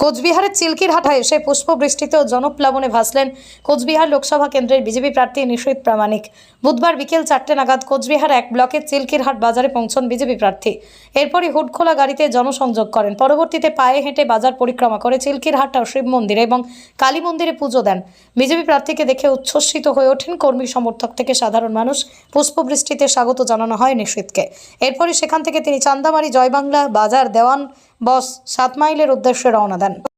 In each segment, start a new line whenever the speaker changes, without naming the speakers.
কোচবিহারের চিলকিরহাটায় এসে পুষ্পবৃষ্টিতে ও জনপ্লাবনে ভাসলেন কোচবিহার লোকসভা কেন্দ্রের বিজেপি প্রার্থী নিশীত প্রামাণিক। বুধবার বিকেল চারটে নাগাদ কোচবিহার এক ব্লকের চিলকিরহাট বাজারে পৌঁছন বিজেপি প্রার্থী। এরপরই হুডখোলা গাড়িতে জনসংযোগ করেন। পরবর্তীতে পায়ে হেঁটে বাজার পরিক্রমা করে চিলকিরহাট ও শিব মন্দিরে এবং কালী মন্দিরে পুজো দেন। বিজেপি প্রার্থীকে দেখে উচ্ছ্বসিত হয়ে ওঠেন কর্মী সমর্থক থেকে সাধারণ মানুষ। পুষ্পবৃষ্টিতে স্বাগত জানানো হয় নিশীতকে। এরপরই সেখান থেকে তিনি চান্দামারি জয়বাংলা বাজার দেওয়ান বস সাত মাইলের উদ্দেশ্যে রওনা দেন।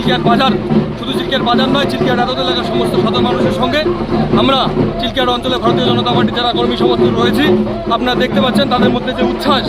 চিলকিয়ার বাজার। শুধু চিলকিয়ার বাজার নয় চিলকিয়ার আদত এলাকার সমস্ত সাধারণ মানুষের সঙ্গে আমরা চিলকিয়ার অঞ্চলে ভারতীয় জনতা পার্টি যারা কর্মী সমর্থক রয়েছি আপনারা দেখতে পাচ্ছেন তাদের মধ্যে যে উচ্ছ্বাস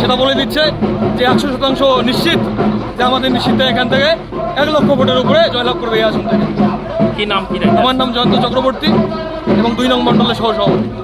সেটা বলে দিচ্ছে যে একশো শতাংশ নিশ্চিত যে আমাদের নিশ্চিত এখান থেকে এক লক্ষ ভোটের উপরে জয়লাভ করবে এই আসন থেকে।
কি নাম কি
আমার নাম জয়ন্ত চক্রবর্তী এবং দুই নং মণ্ডলের সহ সভাপতি